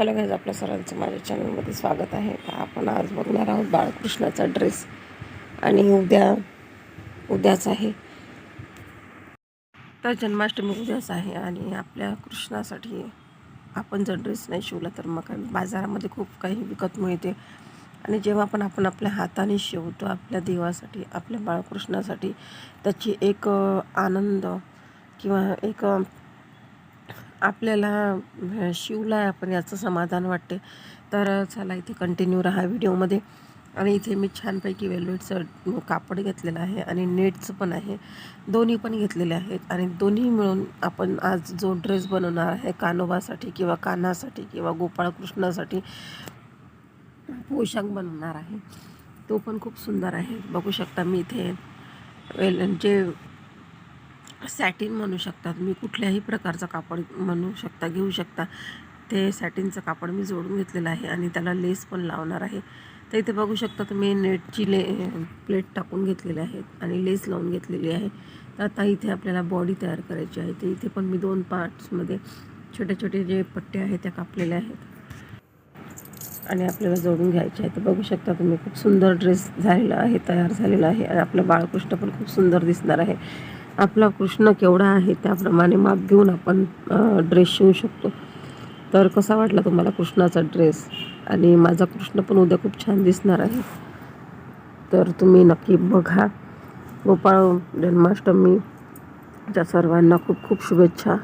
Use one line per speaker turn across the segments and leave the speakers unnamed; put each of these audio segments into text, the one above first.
Hello guys आपल्या सरांचं माझ्या चॅनलमध्ये स्वागत आहे. तर आपण आज बघणार आहोत बाळकृष्णाचा ड्रेस आणि उद्या उद्याच आहे. तर जन्माष्टमी उद्याच आहे आणि आपल्या कृष्णासाठी आपण जर ड्रेस नाही शिवला तर मग बाजारामध्ये खूप काही विकत मिळते. आणि जेव्हा पण आपण आपल्या हाताने शिवतो आपल्या देवासाठी आपल्या बाळकृष्णासाठी त्याची एक आनंद किंवा एक आपल्याला शिवला आहे आपण याचं समाधान वाटते. तर चला इथे कंटिन्यू राहा व्हिडिओमध्ये. आणि इथे मी छानपैकी वेल्वेटचं कापड घेतलेलं आहे आणि नेटचं पण आहे. दोन्ही पण घेतलेले आहेत आणि दोन्ही मिळून आपण आज जो ड्रेस बनवणार आहे कानोबासाठी किंवा कानासाठी किंवा गोपाळकृष्णासाठी पोशाख बनवणार आहे. तो पण खूप सुंदर आहे. बघू शकता मी इथे वेल जे सॅटिन म्हणू शकता तुम्ही कुठल्याही प्रकारचं कापड म्हणू शकता घेऊ शकता. ते सॅटिनचं कापड मी जोडून घेतलेलं आहे आणि त्याला लेस पण लावणार आहे. तर इथे बघू शकता तुम्ही नेटची ले प्लेट टाकून घेतलेली आहेत आणि लेस लावून घेतलेली आहे. तर आता इथे आपल्याला बॉडी तयार करायची आहे. तर इथे पण मी दोन पार्ट्समध्ये छोटे छोटे जे पट्टे आहेत त्या कापलेल्या आहेत. आणि आपल्याला जोडून घ्यायचे आहे तर बघू शकता तुम्ही खूप सुंदर ड्रेस झालेला आहे तयार झालेला आहे. आणि आपलं बाळकृष्ण पण खूप सुंदर दिसणार आहे. आपला कृष्ण केवढा आहे त्याप्रमाणे माप घेऊन आपण ड्रेस शिवू शकतो. तर कसा वाटला तुम्हाला कृष्णाचा ड्रेस आणि माझा कृष्ण पण उद्या खूप छान दिसणार आहे. तर तुम्ही नक्की बघा. गोपाळ जन्माष्टमीच्या सर्वांना खूप खूप शुभेच्छा.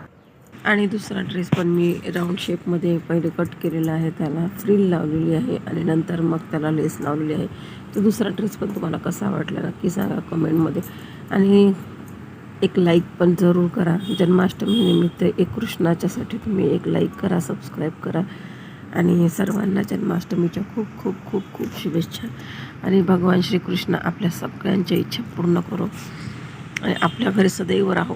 आणि दुसरा ड्रेस पण मी राऊंड शेपमध्ये पहिले कट केलेला आहे. त्याला फ्रिल लावलेली आहे आणि नंतर मग त्याला लेस लावलेली आहे. तर दुसरा ड्रेस पण तुम्हाला कसा वाटला नक्की सांगा कमेंटमध्ये आणि एक लाईक पण जरूर करा. जन्माष्टमीनिमित्त एक कृष्णाच्यासाठी तुम्ही एक लाईक करा सबस्क्राईब करा. आणि सर्वांना जन्माष्टमीच्या खूप खूप खूप खूप शुभेच्छा. आणि भगवान श्रीकृष्ण आपल्या सगळ्यांच्या इच्छा पूर्ण करो. आणि आपल्या घरी सदैव राहो.